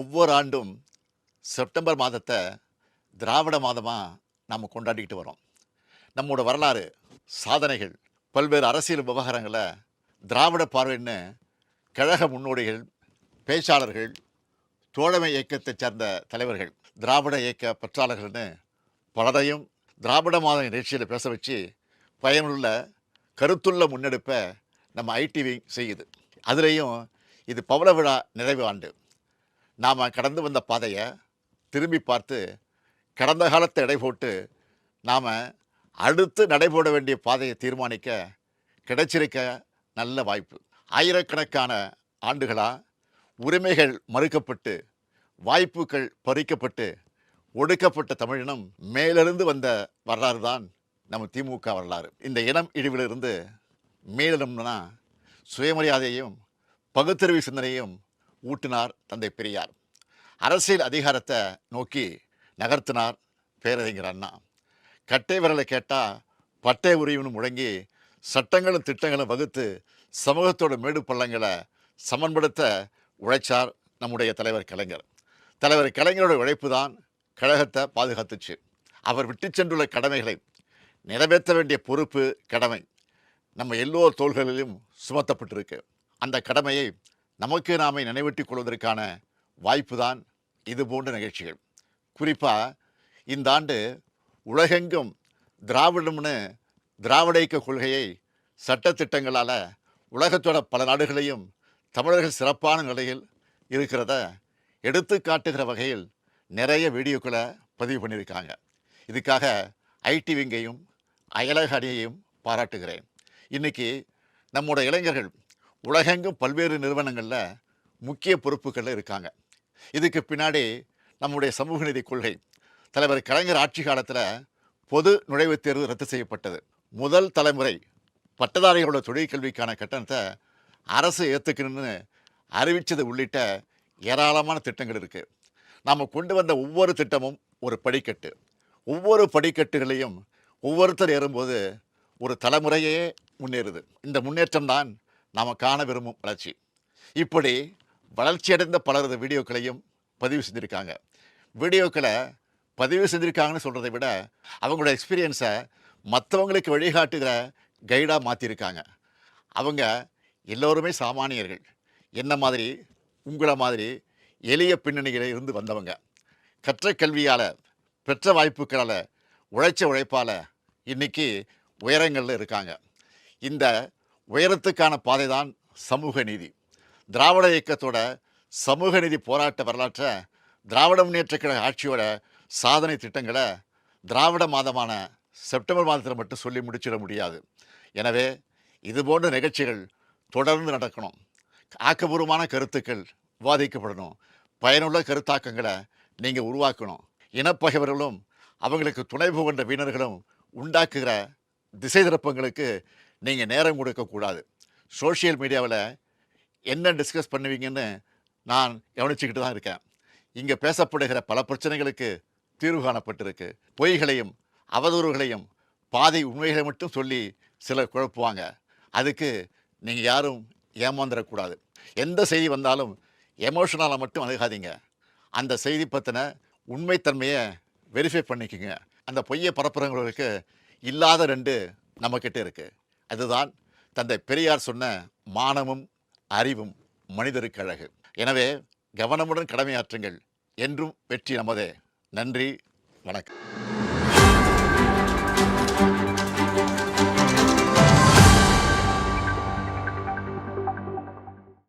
ஒவ்வொரு ஆண்டும் செப்டம்பர் மாதத்தை திராவிட மாதமாக நாம் கொண்டாடிக்கிட்டு வரோம். நம்மோட வரலாறு சாதனைகள் பல்வேறு அரசியல் விவகாரங்களை திராவிட பார்வைன்னு கழக முன்னோடிகள் பேச்சாளர்கள் தோழமை இயக்கத்தைச் சேர்ந்த தலைவர்கள் திராவிட இயக்க பற்றாளர்கள்னு பலரையும் திராவிட மாத நிகழ்ச்சியில் பேச வச்சு பயனுள்ள கருத்துள்ள முன்னெடுப்பை நம்ம ஐடிவி செய்யுது. அதுலேயும் இது பவள விழா நிறைவு ஆண்டு. நாம் கடந்து வந்த பாதையை திரும்பி பார்த்து கடந்த காலத்தை எடை போட்டு நாம் அடுத்து நடைபோட வேண்டிய பாதையை தீர்மானிக்க கிடைச்சிருக்க நல்ல வாய்ப்பு. ஆயிரக்கணக்கான ஆண்டுகளாக உரிமைகள் மறுக்கப்பட்டு வாய்ப்புகள் பறிக்கப்பட்டு ஒடுக்கப்பட்ட தமிழினம் மேலிருந்து வந்த வரலாறு தான் நம்ம திமுக வரலாறு. இந்த இனம் இழிவிலிருந்து மேலிடம்னா சுயமரியாதையையும் பகுத்தறிவு சிந்தனையும் ஊட்டினார் தந்தை பெரியார். அரசியல் அதிகாரத்தை நோக்கி நகர்த்தினார் பேரறிஞர் அண்ணா. கட்டை விரலை கேட்டால் பட்டை உரிவுன்னு முழங்கி சட்டங்களும் திட்டங்களும் வகுத்து சமூகத்தோட மேடு பள்ளங்களை சமன்படுத்த உழைச்சார் நம்முடைய தலைவர் கலைஞர். தலைவர் கலைஞரோட உழைப்பு தான் கழகத்தை பாதுகாத்துச்சு. அவர் விட்டு சென்றுள்ள கடமைகளை நிறைவேற்ற வேண்டிய பொறுப்பு கடமை நம்ம எல்லோர் தோள்களிலும் சுமத்தப்பட்டிருக்கு. அந்த கடமையை நமக்கு நாமே நினைவூட்டிக் கொள்வதற்கான வாய்ப்பு தான் இது போன்ற நிகழ்ச்சிகள். குறிப்பாக இந்த ஆண்டு உலகெங்கும் திராவிடம்னு திராவிட இயக்க கொள்கையை சட்டத்திட்டங்களால் உலகத்தோட பல நாடுகளையும் தமிழர்கள் சிறப்பான நிலையில் இருக்கிறத எடுத்து காட்டுகிற வகையில் நிறைய வீடியோக்களை பதிவு பண்ணியிருக்காங்க. இதுக்காக ஐடி விங்கையும் அயலக அணியையும் பாராட்டுகிறேன். இன்னைக்கு நம்மோட இளைஞர்கள் உலகெங்கும் பல்வேறு நிறுவனங்களில் முக்கிய பொறுப்புகளில் இருக்காங்க. இதுக்கு பின்னாடி நம்முடைய சமூக நீதி கொள்கை. தலைவர் கலைஞர் ஆட்சி காலத்தில் பொது நுழைவுத் தேர்வு ரத்து செய்யப்பட்டது. முதல் தலைமுறை பட்டதாரிகளோட தொழிற்கல்விக்கான கட்டணத்தை அரசு ஏற்றுக்கணும்னு அறிவித்தது உள்ளிட்ட ஏராளமான திட்டங்கள் இருக்குது நாம் கொண்டு வந்த ஒவ்வொரு திட்டமும் ஒரு படிக்கட்டு. ஒவ்வொரு படிக்கட்டுகளையும் ஒவ்வொருத்தர் ஏறும்போது ஒரு தலைமுறையே முன்னேறுது. இந்த முன்னேற்றம் தான் நாம் காண விரும்பும் வளர்ச்சி. இப்படி வளர்ச்சியடைந்த பலரது வீடியோக்களையும் பதிவு செஞ்சுருக்காங்க. வீடியோக்களை பதிவு செஞ்சுருக்காங்கன்னு சொல்கிறத விட அவங்களோட எக்ஸ்பீரியன்ஸை மற்றவங்களுக்கு வழிகாட்டுகிற கைடாக மாற்றிருக்காங்க அவங்க எல்லோருமே சாமானியர்கள். என்ன மாதிரி? உங்களை மாதிரி எளிய பின்னணிகளில் இருந்து வந்தவங்க. கற்ற கல்வியால் பெற்ற வாய்ப்புகளால் உழைச்ச உழைப்பால் இன்னைக்கு உயரங்களில் இருக்காங்க. இந்த உயரத்துக்கான பாதை தான் சமூக நீதி. திராவிட இயக்கத்தோட சமூக நீதி போராட்ட வரலாற்றை திராவிட முன்னேற்ற கழக ஆட்சியோட சாதனை திட்டங்களை திராவிட மாதமான செப்டம்பர் மாதத்தில் மட்டும் சொல்லி முடிச்சிட முடியாது. எனவே இது போன்ற நிகழ்ச்சிகள் தொடர்ந்து நடக்கணும். ஆக்கபூர்வமான கருத்துக்கள் விவாதிக்கப்படணும். பயனுள்ள கருத்தாக்கங்களை நீங்கள் உருவாக்கணும். இனப்பகைவர்களும் அவங்களுக்கு துணை புகின்ற வீணர்களும் உண்டாக்குகிற திசை திருப்பங்களுக்கு நீங்கள் நேரம் கொடுக்கக்கூடாது சோஷியல் மீடியாவில் என்ன டிஸ்கஸ் பண்ணுவீங்கன்னு நான் கவனிச்சுக்கிட்டு தான் இருக்கேன். இங்கே பேசப்படுகிற பல பிரச்சனைகளுக்கு தீர்வு காணப்பட்டிருக்கு. பொய்களையும் அவதூறுகளையும் பாதி உண்மைகளை மட்டும் சொல்லி சிலர் குழப்புவாங்க. அதுக்கு நீங்கள் யாரும் ஏமாந்துடக்கூடாது. எந்த செய்தி வந்தாலும் எமோஷனலாக மட்டும் அணுகாதீங்க. அந்த செய்தி பற்றின உண்மைத்தன்மையை வெரிஃபை பண்ணிக்கோங்க. அந்த பொய்யை பரப்புறவங்களுக்கு இல்லாத ரெண்டு நம்மக்கிட்ட இருக்குது அதுதான் தந்தை பெரியார் சொன்ன மானமும் அறிவும் மனிதருக்கு அழகு எனவே கவனமுடன் கடமையாற்றுங்கள். என்றும் வெற்றி நமதே. நன்றி. வணக்கம்.